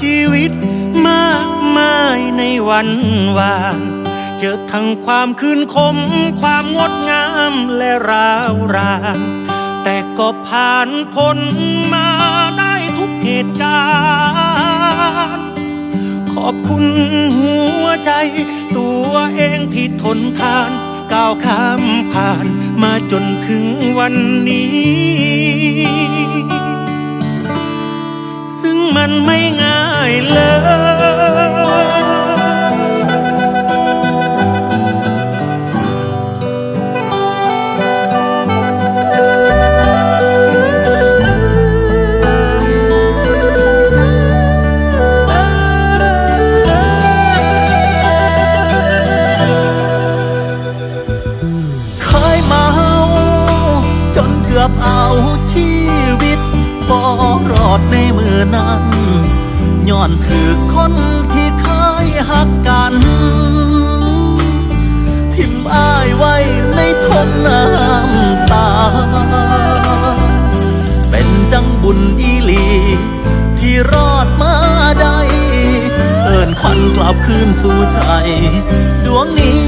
ชีวิตมากมายในวันวาง เจอทั้งความคืนคม ความงดงามและราวรานแต่ก็ผ่านพ้นมาได้ทุกเหตุการณ์ ขอบคุณหัวใจ ตัวเองที่ทนทาน ก้าวข้ามผ่านมาจนถึงวันนี้ อดในมือนั้นย้อนถือคนที่เคยหักกัน ทิมอ้ายไว้ในทงน้ำตา เป็นจังบุญอีหลี ที่รอดมาได้ เอินควันกลับคืนสู่ใจ ดวงนี้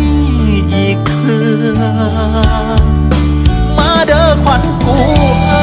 อีกเทือ มาเด้อขวัญกูเอ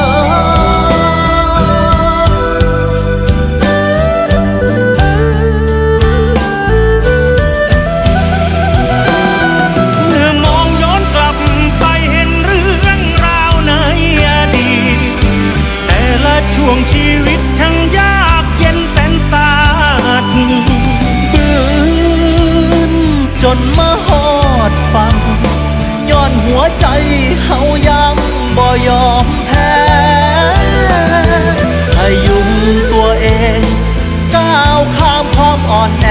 ยอมแพ้พยุงตัวเอง ก้าวข้ามความอ่อนแอ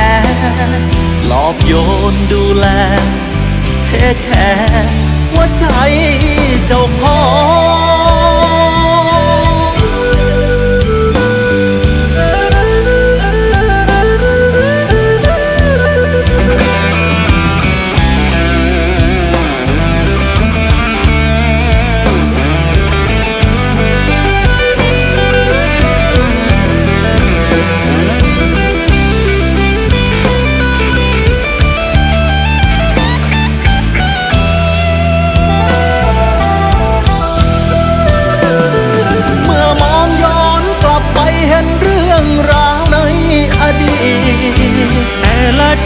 หลอบโยนดูแล เทแค่หัวใจเจ้าของ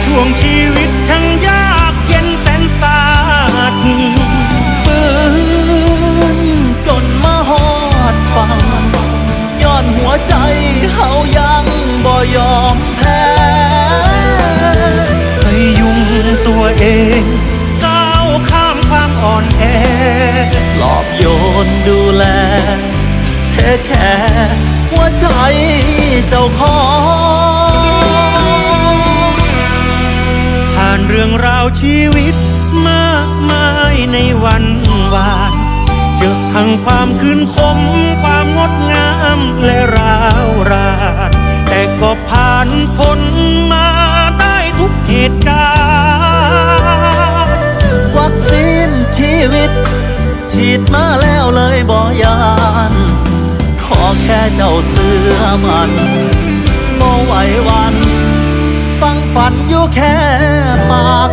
ช่วงชีวิตช่างยากเย็นแสนสาหัสปืนจนมาหอดฟังย้อนหัวใจเฮายังบ่ยอมแพ้พยุงตัวเองก้าวข้ามความอ่อนแอหลอบโยนดูแลเทแค่หัวใจเจ้าของานเรื่องราวชีวิต มากมายในวันวาน เจอทั้งความคืนคม ความงดงามและราวรานแต่ก็ผ่านพ้นมาได้ทุกเหตุการณ์วัคซีนชีวิต ฉีดมาแล้วเลยบ่ยาน ขอแค่เจ้าเสื้อมันบ่ไหววัน ฟังฝันอยู่แค่ my